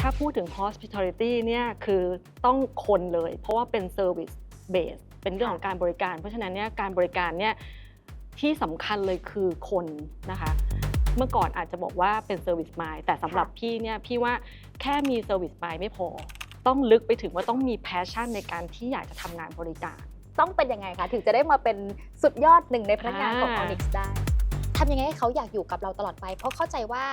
ถ้าพูดถึง hospitality เนี่ยคือต้องคนเลย เพราะว่าเป็น service base เป็นเรื่องของการบริการ เพราะฉะนั้นเนี่ยการบริการเนี่ยที่สำคัญเลยคือคนนะคะ เมื่อก่อนอาจจะบอกว่าเป็น service mind แต่สำหรับพี่เนี่ยพี่ว่าแค่มี service mind ไม่พอ ต้องลึกไปถึงว่าต้องมี passion ในการที่อยากจะทำงานบริการ ต้องเป็นยังไงคะ ถึงจะได้มาเป็นสุดยอดหนึ่งในพนักงานของอ่า Onyx ได้ ทำยังไงให้เขาอยากอยู่กับเราตลอดไป เพราะเข้าใจว่า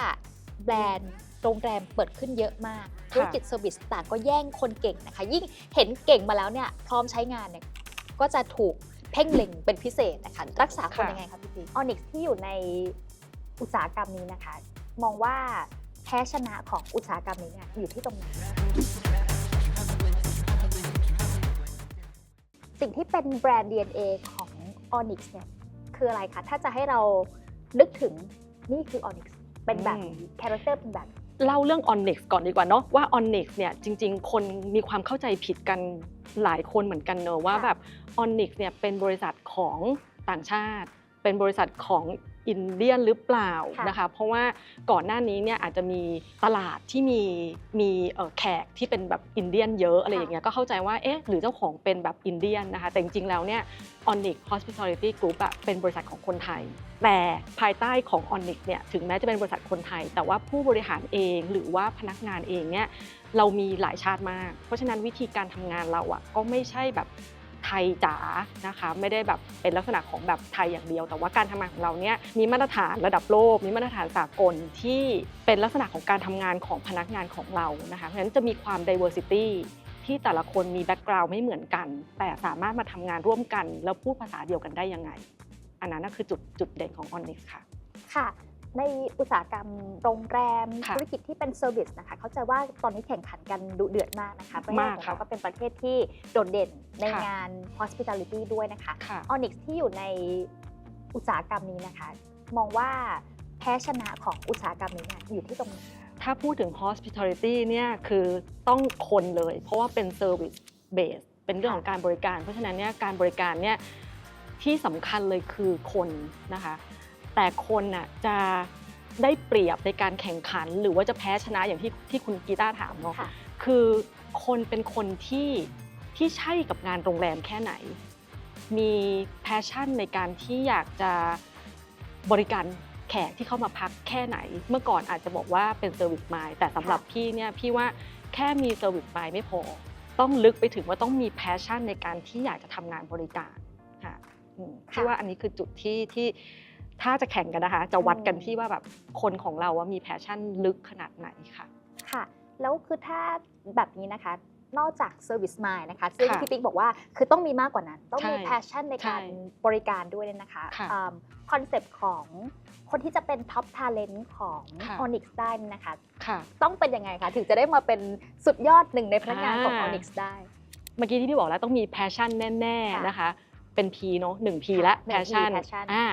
แบรนด์โรงแรมเปิดขึ้นเยอะมาก ธุรกิจเซอร์วิสต่างก็แย่งคนเก่งนะคะ ยิ่งเห็นเก่งมาแล้วเนี่ยพร้อมใช้งานเนี่ยก็จะถูกเพ่งเล็งเป็นพิเศษนะคะรักษาคนค่ะยังไงคะพี่พีออนิกที่อยู่ในอุตสาหกรรมนี้นะคะ มองว่าแพ้ชนะของอุตสาหกรรมนี้เนี่ยอยู่ที่ตรงไหนสิ่งที่เป็นแบรนด์ DNA ของ Onyx เนี่ยคืออะไรคะ ถ้าจะให้เรา นึกถึงนี่คือ Onyx เป็นแบบนี้คาแรคเตอร์เป็นแบบนี้เล่าเรื่อง Onyx ก่อนดีกว่าเนาะว่า Onyx เนี่ยจริง ๆ คนมีความเข้าใจผิดกันหลายคนเหมือนกันเนอะว่าแบบ Onyx เนี่ยเป็นบริษัทของต่างชาติ เป็นบริษัทของ อินเดียนหรือเปล่าค่ะนะคะ เพราะว่าก่อนหน้านี้เนี่ยอาจจะมีตลาดที่มีมีเอ่อแขกที่เป็นแบบอินเดียนเยอะอะไรอย่างเงี้ยก็เข้าใจว่าเอ๊ะหรือเจ้าของเป็นแบบอินเดียนนะคะ แต่จริงๆแล้วเนี่ย Onyx Hospitality Group อะเป็นบริษัทของคนไทย แต่ภายใต้ของ Onyx เนี่ยถึงแม้จะเป็นบริษัทคนไทย แต่ว่าผู้บริหารเองหรือว่าพนักงานเองเนี่ยเรามีหลายชาติมาก เพราะฉะนั้นวิธีการทำงานเราอะก็ไม่ใช่แบบ ไทยจ๋านะคะ ไม่ได้แบบเป็นลักษณะของแบบไทยอย่างเดียว แต่ว่าการทำงานของเราเนี่ยมีมาตรฐานระดับโลก มีมาตรฐานสากลที่เป็นลักษณะของการทำงานของพนักงานของเรานะคะเพราะฉะนั้นจะมีความ diversity ที่แต่ละคนมีแบ็กกราวด์ไม่เหมือนกัน แต่สามารถมาทำงานร่วมกัน แล้วพูดภาษาเดียวกันได้ยังไง อันนั้นน่ะคือจุดจุดเด่นของ Onyx ค่ะค่ะ ในอุตสาหกรรมโรงแรมค่ะธุรกิจที่เป็นเซอร์วิสนะคะ เข้าใจว่าตอนนี้แข่งขันกันดุเดือดมากนะคะประเทศมากของค่ะเราก็เป็นประเทศที่โดดเด่นในค่ะ งาน hospitality ด้วยนะคะ ค่ะ Onyx ที่อยู่ในอุตสาหกรรมนี้นะคะ มองว่าแพ้ชนะของอุตสาหกรรมนี้เนี่ยอยู่ที่ตรงไหน ถ้าพูดถึง hospitality เนี่ยคือต้องคนเลย เพราะว่าเป็น service base เป็นเรื่องของการบริการ เพราะฉะนั้นเนี่ยการบริการเนี่ยที่สำคัญเลยคือคนนะคะ แต่คนน่ะจะได้เปรียบในการแข่งขัน หรือว่าจะแพ้ชนะอย่างที่ที่คุณกีตาร์ถามเนาะค่ะคือคนเป็นคนที่ที่ใช่กับงานโรงแรมแค่ไหน มีแพชชั่นในการที่อยากจะบริการแขกที่เข้ามาพักแค่ไหน เมื่อก่อนอาจจะบอกว่าเป็นเซอร์วิสมายแต่สำหรับพี่เนี่ยพี่ว่าแค่มีเซอร์วิสมายไม่พอ ต้องลึกไปถึงว่าต้องมีแพชชั่นในการที่อยากจะทำงานบริการค่ะอืมพี่ค่ะว่าอันนี้คือจุดที่ที่ ถ้าจะแข่งกันนะคะ จะวัดกันอืมที่ว่าแบบคนของเราว่ามีแพชชั่นลึกขนาดไหนค่ะ ค่ะ แล้วคือถ้าแบบนี้นะคะ นอกจาก Service Mind นะคะซึ่งค่ะพี่ปิ๊กบอกว่าคือต้องมีมากกว่านั้น ต้องมีใช่ passion ในการใช่บริการด้วยเนี่ยนะคะค่ะคอนเซปต์ของคนที่จะเป็น Top Talent ของค่ะ Onyx ได้นี่นะคะค่ะต้องเป็นยังไงคะ ถึงจะได้มาเป็นสุดยอดหนึ่งในพนักงานของอ่า Onyx ได้ เมื่อกี้ที่พี่บอกแล้วต้องมีแพชชั่นแน่ค่ะๆนะคะ เป็น P เนาะหนึ่ง P ค่ะและหนึ่ง P passion passion อ่า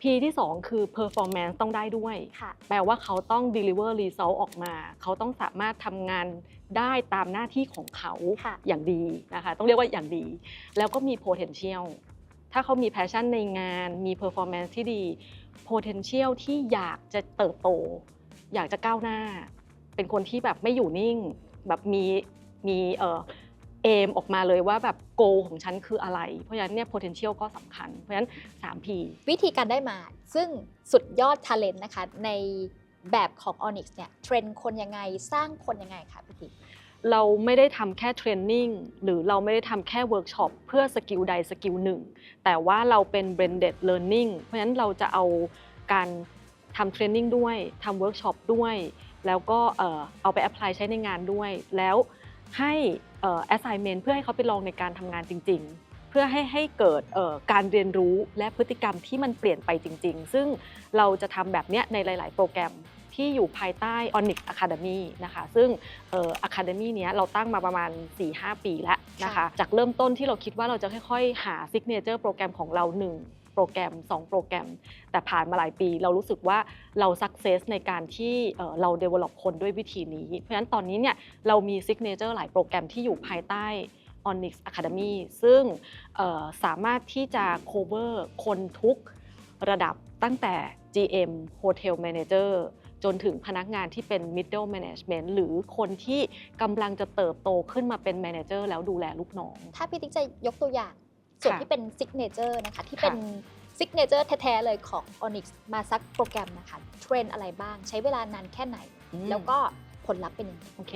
P ที่ 2 คือ performance ต้องได้ด้วย ค่ะแปลว่าเขาต้อง deliver result ออกมา เขาต้องสามารถทำงานได้ตามหน้าที่ของเขาค่ะอย่างดีนะคะ ต้องเรียกว่าอย่างดี แล้วก็มี potential ถ้าเขามี passion ในงาน มี performance ที่ดี potential ที่อยากจะเติบโต อยากจะก้าวหน้า เป็นคนที่แบบไม่อยู่นิ่ง แบบมีมีเอ่อ เอมออกมาเลยว่าแบบ goal ของฉันคืออะไร เพราะฉะนั้นเนี่ย potential ก็สำคัญ เพราะฉะนั้น 3P วิธีการได้มา ซึ่งสุดยอด Talent นะคะ ในแบบของ Onyx เนี่ยเทรนคนยังไงสร้างคนยังไงคะพี่ปิ๊กเราไม่ได้ทำแค่เทรนนิ่งหรือเราไม่ได้ทำแค่เวิร์กช็อปเพื่อสกิลใดสกิลหนึ่ง แต่ว่าเราเป็น blended learning เพราะฉะนั้นเราจะเอาการทำเทรนนิ่งด้วยทำเวิร์กช็อปด้วย แล้วก็เอ่อเอาไป apply ใช้ในงานด้วย แล้วให้เอ่อ assignment เพื่อให้เขาไปลองในการทำงานจริง ๆ เพื่อให้ให้เกิดเอ่อการเรียนรู้และพฤติกรรมที่มันเปลี่ยนไปจริง ๆ ซึ่งเราจะทำแบบเนี้ยในหลาย ๆ โปรแกรมที่อยู่ภายใต้ Onyx Academy นะคะ ซึ่งเอ่อ Academy เนี้ยเราตั้งมาประมาณ 4-5 ปีแล้วนะคะค่ะจากเริ่มต้นที่เราคิดว่าเราจะค่อย ๆ หา Signature โปรแกรมของเรา1โป รแกรม 2 โปรแกรม แต่ผ่านมาหลายปี เรารู้สึกว่าเรา success ในการที่เอ่อเรา develop คนด้วยวิธีนี้ เพราะฉะนั้นตอนนี้เนี่ยเรามี Signature หลายโปรแกรมที่อยู่ภายใต้ Onyx Academy ซึ่งสามารถที่จะ cover คนทุกระดับตั้งแต่ GM Hotel Manager จนถึงพนักงานที่เป็น middle management หรือคนที่กำลังจะเติบโตขึ้นมาเป็น manager แล้วดูแลลูกน้อง ถ้าพี่ติ๊กจะยกตัวอย่าง ส่วนค่ะที่เป็นซิกเนเจอร์นะคะที่ค่ะเป็นซิกเนเจอร์แท้ๆเลยของ Onyx มาสักโปรแกรมนะคะเทรนอะไรบ้าง ใช้เวลานานแค่ไหน แล้วก็ผลลัพธ์เป็นยังไงโอเค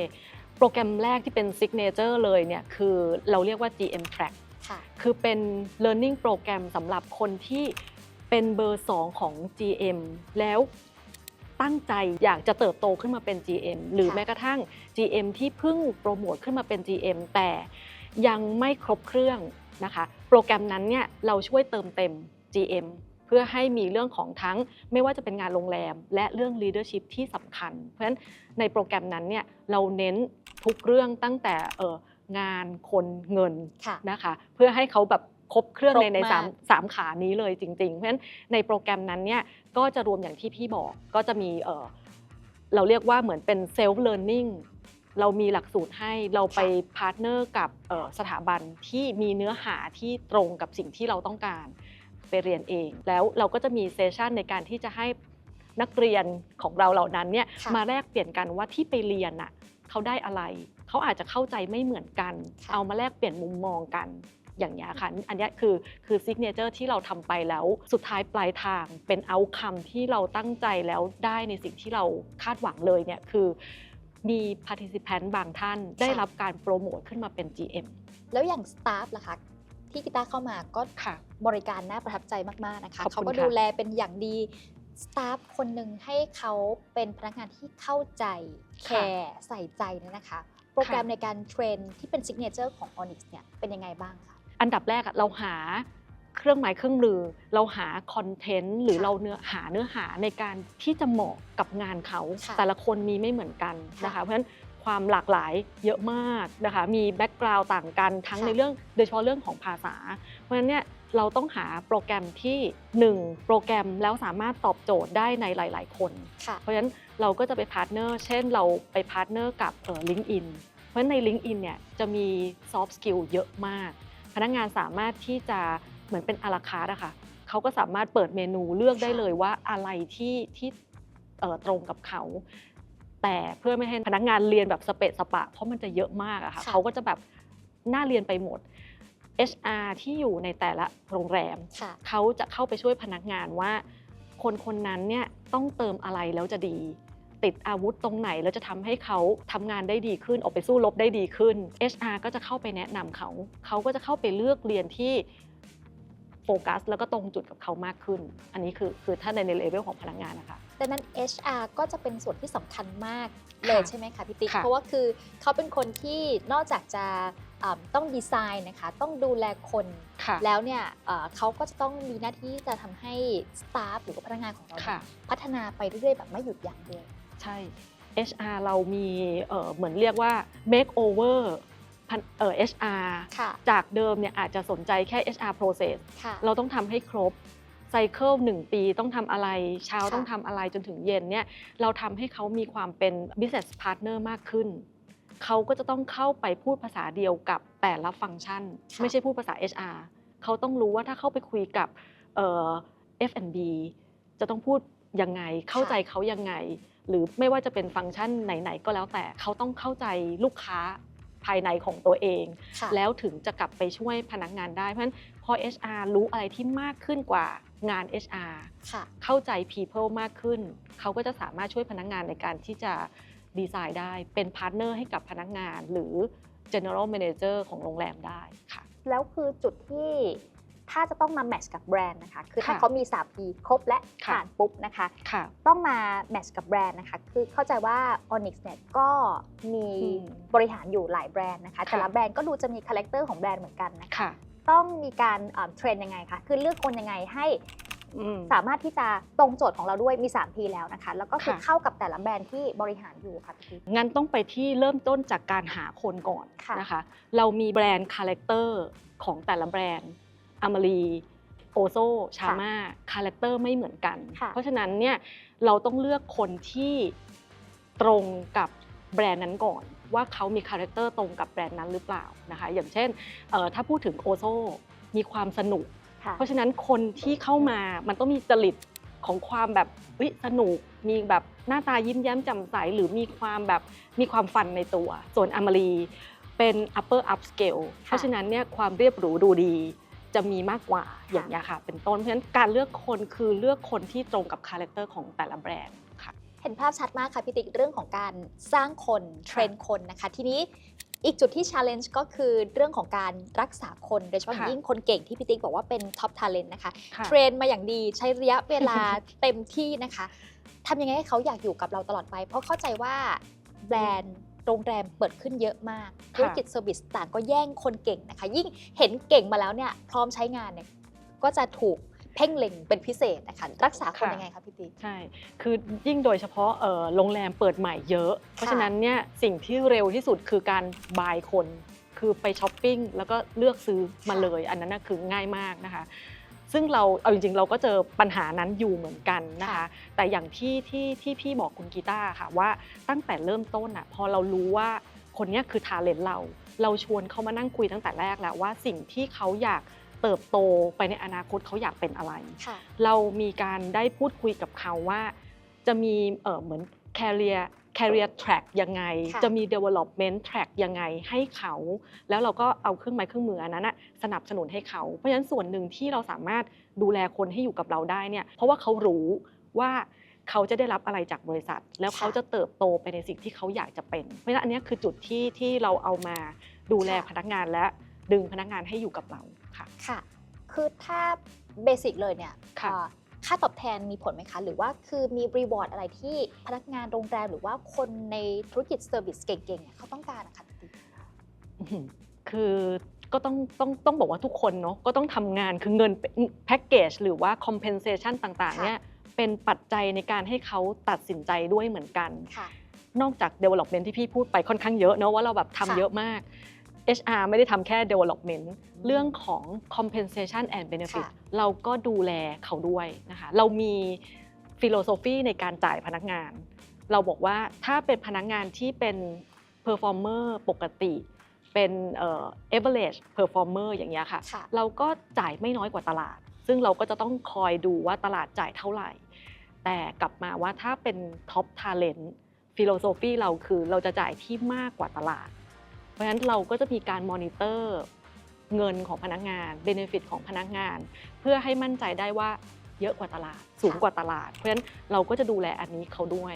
โปรแกรมแรกที่เป็น signature เลยเนี่ยคือเราเรียกว่า GM Track ค่ะคือเป็น learning โปรแกรมสำหรับคนที่เป็นเบอร์ 2 ของ GM แล้วตั้งใจอยากจะเติบโตขึ้นมาเป็น GM หรือค่ะแม้กระทั่ง GM ที่เพิ่งโปรโมทขึ้นมาเป็น GM แต่ ยังไม่ครบเครื่องนะคะ โปรแกรมนั้นเนี่ยเราช่วยเติมเต็ม GM เพื่อให้มีเรื่องของทั้งไม่ว่าจะเป็นงานโรงแรม และเรื่อง leadership ที่สำคัญ เพราะฉะนั้นในโปรแกรมนั้นเนี่ยเราเน้นทุกเรื่องตั้งแต่เอองานคนเงินค่ะนะคะ เพื่อให้เขาแบบครบเครื่องครบในในมากสามสามขานี้เลยจริง ๆ เพราะฉะนั้นในโปรแกรมนั้นเนี่ยก็จะรวมอย่างที่พี่บอกก็จะมีเออเราเรียกว่าเหมือนเป็นเซลฟ์เ a ิร์นนิ่ง เรามีหลักสูตรให้เราไปพาร์ทเนอร์กับเอ่อสถาบันที่มีเนื้อหาที่ตรงกับสิ่งที่เราต้องการไปเรียนเอง แล้วเราก็จะมีเซสชันในการที่จะให้นักเรียนของเราเหล่านั้นเนี่ยค่ะมาแลกเปลี่ยนกันว่าที่ไปเรียนน่ะเขาได้อะไร เขาอาจจะเข้าใจไม่เหมือนกันค่ะเอามาแลกเปลี่ยนมุมมองกันอย่างนี้ยค่ะอันเนี้ยคือคือซิกเนเจอร์ที่เราทำไปแล้วสุดท้ายปลายทางเป็นเอาคัมที่เราตั้งใจแล้วได้ในสิ่งที่เราคาดหวังเลยเนี่ยคือ มี participant บางท่านได้รับการโปรโมทขึ้นมาเป็น GM แล้วอย่างสตาฟล่ะคะที่กีตาร์เข้ามาก็ค่ะบริการน่าประทับใจมาก ๆ นะคะขอบคุณเขาก็ค่ะดูแลเป็นอย่างดีสตาฟคนหนึ่งให้เขาเป็นพนักงานที่เข้าใจแคร์ใส่ใจเนี่ยนะคะ โปรแกรมในการเทรนที่เป็นซิกเนเจอร์ของ Onyx เนี่ยเป็นยังไงบ้างคะอันดับแรกอะเราหา เครื่องหมายเครื่องมือ เราหาคอนเทนต์หรือค่ะเราเนื้อหาเนื้อหาในการที่จะเหมาะกับงานเขา ค่ะแต่ละคนมีไม่เหมือนกันนะคะ เพราะฉะนั้นความหลากหลายเยอะมากนะคะ มีแบ็กกราวด์ต่างกันทั้งค่ะในเรื่องโดยเฉพาะเรื่องของภาษา เพราะฉะนั้นเนี่ยเราต้องหาโปรแกรมที่1 โปรแกรมแล้วสามารถตอบโจทย์ได้ในหลาย ๆ คน ค่ะ เพราะฉะนั้นเราก็จะไปพาร์ทเนอร์เช่นเราไปพาร์ทเนอร์กับเอ่อ LinkedIn เพราะฉะนั้นใน LinkedIn เนี่ยจะมี soft skill เยอะมาก พนักงานสามารถที่จะ เหมือนเป็นอาราคาร์อะค่ะเขาก็สามารถเปิดเมนูเลือกได้ค่ะเลยว่าอะไรที่ที่เอ่อตรงกับเขา แต่เพื่อไม่ให้พนักงานเรียนแบบสเปะสปะ เพราะมันจะเยอะมากอะค่ะค่ะเขาก็จะแบบน่าเรียนไปหมด HR ที่อยู่ในแต่ละโรงแรมค่ะเขาจะเข้าไปช่วยพนักงานว่า คนคนนั้นเนี่ยต้องเติมอะไรแล้วจะดี ติดอาวุธตรงไหนแล้วจะทำให้เขาทำงานได้ดีขึ้น ออกไปสู้รบได้ดีขึ้น HR ก็จะเข้าไปแนะนำเขา เขาก็จะเข้าไปเลือกเรียนที่ โฟกัส แล้วก็ตรงจุดกับเขามากขึ้น อันนี้คือคือถ้าในในเลเวลของพนักงานนะคะดังนั้น HR ก็จะเป็นส่วนที่สำคัญมากเลยค่ะใช่ไหมคะพี่ติ๊กค่ะเพราะว่าคือเขาเป็นคนที่นอกจากจะอ่าต้องดีไซน์นะคะ ต้องดูแลคนค่ะแล้วเนี่ยเอ่อเขาก็จะต้องมีหน้าที่จะทำให้สตาฟหรือว่าพนักงานของเราเนี่ยค่ะพัฒนาไปเรื่อยๆแบบไม่หยุดยั้งด้วยใช่ HR เรามีเอ่อเหมือนเรียกว่า make over พัน เอ่อ HR ค่ะจากเดิมเนี่ยอาจจะสนใจแค่ HR process ค่ะเราต้องทำให้ครบไซเคิลหนึ่งปีต้องทำอะไร เช้าค่ะต้องทำอะไรจนถึงเย็นเนี่ยเราทำให้เขามีความเป็น business partner มากขึ้น เขาก็จะต้องเข้าไปพูดภาษาเดียวกับแต่ละฟังก์ชันค่ะไม่ใช่พูดภาษา HR เขาต้องรู้ว่าถ้าเข้าไปคุยกับเอ่อ F&B จะต้องพูดยังไงเข้าใจเขายังไง หรือไม่ว่าจะเป็นฟังก์ชันไหนๆก็แล้วแต่เขาต้องเข้าใจลูกค้า ภายในของตัวเองค่ะแล้วถึงจะกลับไปช่วยพนักงานได้ เพราะฉะนั้นพอ HR รู้อะไรที่มากขึ้นกว่างาน HR ค่ะเข้าใจ people มากขึ้น เขาก็จะสามารถช่วยพนักงานในการที่จะดีไซน์ได้ เป็นพาร์ทเนอร์ให้กับพนักงานหรือ general manager ของโรงแรมได้ค่ะ แล้วคือจุดที่ ถ้าจะต้องมาแมทช์กับแบรนด์นะคะ คือถ้าค่ะเขามี 3P ครบและค่ะผ่านปุ๊บนะคะค่ะต้องมาแมทช์กับแบรนด์นะคะ คือเข้าใจว่า Onyx เนี่ยก็มีอืมบริหารอยู่หลายแบรนด์นะคะค่ะแต่ละแบรนด์ก็ดูจะมีคาแรคเตอร์ของแบรนด์เหมือนกันนะคะค่ะต้องมีการเทรนยังไงคะ คือเลือกคนยังไงให้อืมสามารถที่จะตรงโจทย์ของเราด้วยมี 3P แล้วนะคะ แล้วก็คือค่ะเข้ากับแต่ละแบรนด์ที่บริหารอยู่ค่ะพี่ติ๊กงั้นต้องไปที่เริ่มต้นจากการหาคนก่อนค่ะนะคะ เรามีแบรนด์คาแรคเตอร์ของแต่ละแบรนด์ อมรีโอโซชาม่าคาแรคเตอร์ไม่เหมือนกันค่ะเพราะฉะนั้นเนี่ยเราต้องเลือกคนที่ตรงกับแบรนด์นั้นก่อน ว่าเขามีคาแรคเตอร์ตรงกับแบรนด์นั้นหรือเปล่านะคะอย่างเช่นเอ่อถ้าพูดถึงโอโซมีความสนุกค่ะเพราะฉะนั้นคนที่เข้ามามันต้องมีจริตของความแบบเฮ้ยสนุกมีแบบหน้าตายิ้มแย้มแจ่มใสหรือมีความแบบมีความฟันในตัว ส่วนอมรีเป็น upper upscale เพราะฉะนั้นเนี่ยความเรียบหรูดูดี จะมีมากกว่าอย่างนี้ยค่ะ เป็นต้นเพราะฉะนั้นการเลือกคนคือเลือกคนที่ตรงกับคาแรคเตอร์ของแต่ละแบรนด์ค่ะ เห็นภาพชัดมากค่ะพี่ติ๊กเรื่องของการสร้างคนเทรนคนนะคะ ทีนี้อีกจุดที่ challenge ก็คือเรื่องของการรักษาคนโดยเฉพาะอย่างค่ะยิ่งคนเก่งที่พี่ติ๊กบอกว่าเป็น top talent นะคะค่ะเทรนมาอย่างดีใช้ระยะเวลาเต็มที่นะคะทำยังไงให้เขาอยากอยู่กับเราตลอดไป เพราะเข้าใจว่าแบรนด์ โรงแรมเปิดขึ้นเยอะมาก ธุรกิจเซอร์วิสต่างก็แย่งคนเก่งนะคะ ยิ่งเห็นเก่งมาแล้วเนี่ยพร้อมใช้งานเนี่ยก็จะถูกเพ่งเล็งเป็นพิเศษนะคะรักษาคนค่ะยังไงคะพี่ติ๊กใช่ คือยิ่งโดยเฉพาะเอ่อโรงแรมเปิดใหม่เยอะ เพราะฉะนั้นเนี่ยสิ่งที่เร็วที่สุดคือการบายคน คือไปช้อปปิ้งแล้วก็เลือกซื้อมาค่ะเลย อันนั้นนะคือง่ายมากนะคะ ซึ่งเราเอาจริงๆ เราก็เจอปัญหานั้นอยู่เหมือนกันนะคะ แต่อย่างที่ที่ที่พี่บอกคุณกีตาร์ค่ะว่าตั้งแต่เริ่มต้นอะพอเรารู้ว่าคนเนี้ยคือทาเลนต์เรา เราชวนเขามานั่งคุยตั้งแต่แรกแล้วว่าสิ่งที่เขาอยากเติบโตไปในอนาคตเขาอยากเป็นอะไรค่ะเรามีการได้พูดคุยกับเขาว่า จะมีเอ่อเหมือน career career track ยังไงค่ะจะมี development track ยังไงให้เขา แล้วเราก็เอาเครื่องไม้เครื่องมืออันนั้นนะสนับสนุนให้เขา เพราะฉะนั้นส่วนหนึ่งที่เราสามารถดูแลคนให้อยู่กับเราได้เนี่ย เพราะว่าเขารู้ว่าเขาจะได้รับอะไรจากบริษัท แล้วเขาจะเติบโตไปในสิ่งที่เขาอยากจะเป็น เพราะฉะนั้นอันเนี้ยคือจุดที่ที่เราเอามาดูแลพนักงานและดึงพนักงานให้อยู่กับเราค่ะ ค่ะ คือถ้าเบสิกเลยเนี่ย ค่ะเอ่อค่าตอบแทนมีผลไหมคะ หรือว่าคือมีรีวอร์ดอะไรที่พนักงานโรงแรมหรือว่าคนในธุรกิจเซอร์วิสเก่งๆเนี่ยเขาต้องการนะคะพี่ติ๊กอื้อหือคือก็ต้องต้องต้องบอกว่าทุกคนเนาะก็ต้องทำงานคือเงินแพ็กเกจหรือว่า compensation ต่างค่ะๆเนี่ยเป็นปัจจัยในการให้เขาตัดสินใจด้วยเหมือนกันค่ะนอกจาก development ที่พี่พูดไปค่อนข้างเยอะเนอะว่าเราแบบค่ะทำเยอะมาก HR ไม่ได้ทำแค่ development เรื่องของ compensation and benefit ค่ะเราก็ดูแลเขาด้วยนะคะ เรามี philosophy ในการจ่ายพนักงาน เราบอกว่าถ้าเป็นพนักงานที่เป็น performer ปกติ เป็นเอ่อ average performer อย่างเงี้ยค่ะค่ะ เราก็จ่ายไม่น้อยกว่าตลาด ซึ่งเราก็จะต้องคอยดูว่าตลาดจ่ายเท่าไหร่ แต่กลับมาว่าถ้าเป็น top talent ฟิโลโซฟีเราคือเราจะจ่ายที่มากกว่าตลาด เพราะฉะนั้นเราก็จะมีการมอนิเตอร์เงินของพนักงานเบเนฟิตของพนักงาน เพื่อให้มั่นใจได้ว่าเยอะกว่าตลาด สูงกว่าตลาด เพราะฉะนั้นเราก็จะดูแลอันนี้เขาด้วย